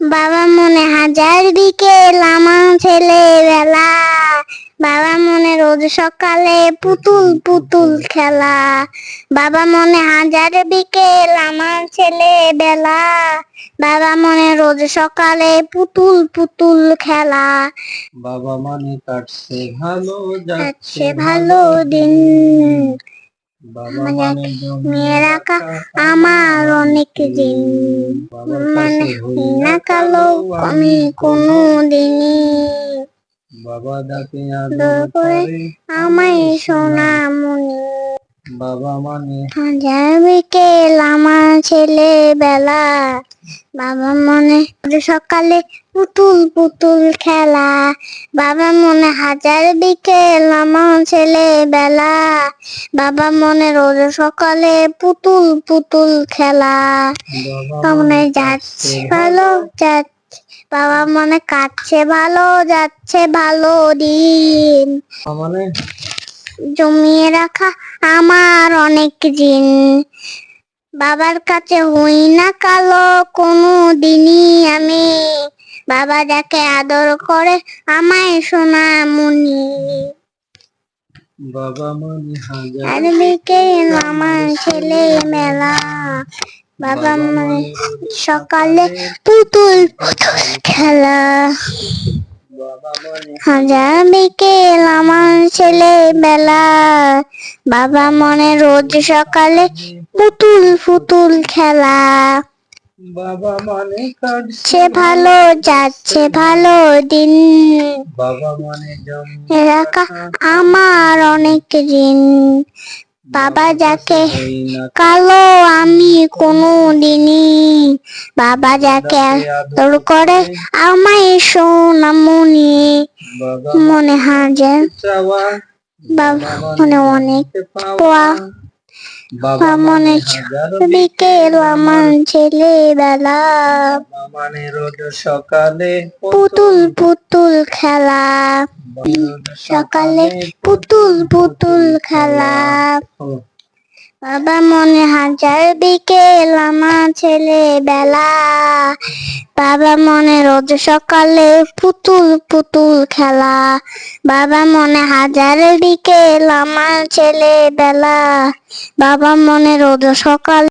বাবা মনে হাজার বিকেল আমার ছেলেবেলা। বাবা মনে রোজ সকালে পুতুল পুতুল খেলা। বাবা মনে হাজার বিকেল আমার ছেলেবেলা। বাবা মনে রোজ সকালে পুতুল পুতুল খেলা। বাবা মানে কাটছে ভালো যাচ্ছে ভালো দিন। মানে জমি মেয়ে রাখা রাখা আমার অনেক দিন মানে না কালো আমি কোনো দিনই বাবা ডাকে আমায় সোনা মনি। বাবা মানে হাজার বিকেল আমার ছেলেবেলা। বাবা মনে সকালে পুতুল পুতুল খেলা। বাবা মনে হাজার বিকেল আমার ছেলেবেলা। বাবা মনে রোজ সকালে পুতুল পুতুল খেলা। মনে যাচ্ছে ভালো যাচ্ছে। বাবা মনে কাটছে ভালো যাচ্ছে ভালো দিন। জমিয়ে রাখা আমার অনেক দিন বাবার কাছে হই না কালো কোনো দিনই আমি। বাবা যাকে আদর করে আমায় সোনা মনি। বাবা মানে হাজার বিকেল আমার ছেলে মেলা। বাবা মানে সকালে পুতুল পুতুল খেলা। হাজার বিকেল আমার ছেলেবেলা বাবা মনে রোজ সকালে পুতুল পুতুল খেলা। বাবা মানে কাটছে সে ভালো যাচ্ছে ভালো দিন। বাবা মানে রাখা আমার অনেক ঋণ। বাবা যাকে কালো আমি কোনো দিনই বাবা যাকে তোর করে আমায় সোনামণি। মনে হাজার বাবা মনে অনেক পাওয়া মনে বিকেল আমার ছেলেবেলা মানে রোজ সকালে পুতুল পুতুল খেলা। সকালে পুতুল পুতুল খেলা। বাবা মনে হাজার বিকেল আমার ছেলেবেলা। বাবা মনে রোজ সকালে পুতুল পুতুল খেলা। বাবা মনে হাজার বিকেল আমার ছেলেবেলা। বাবা মনে রোজ সকালে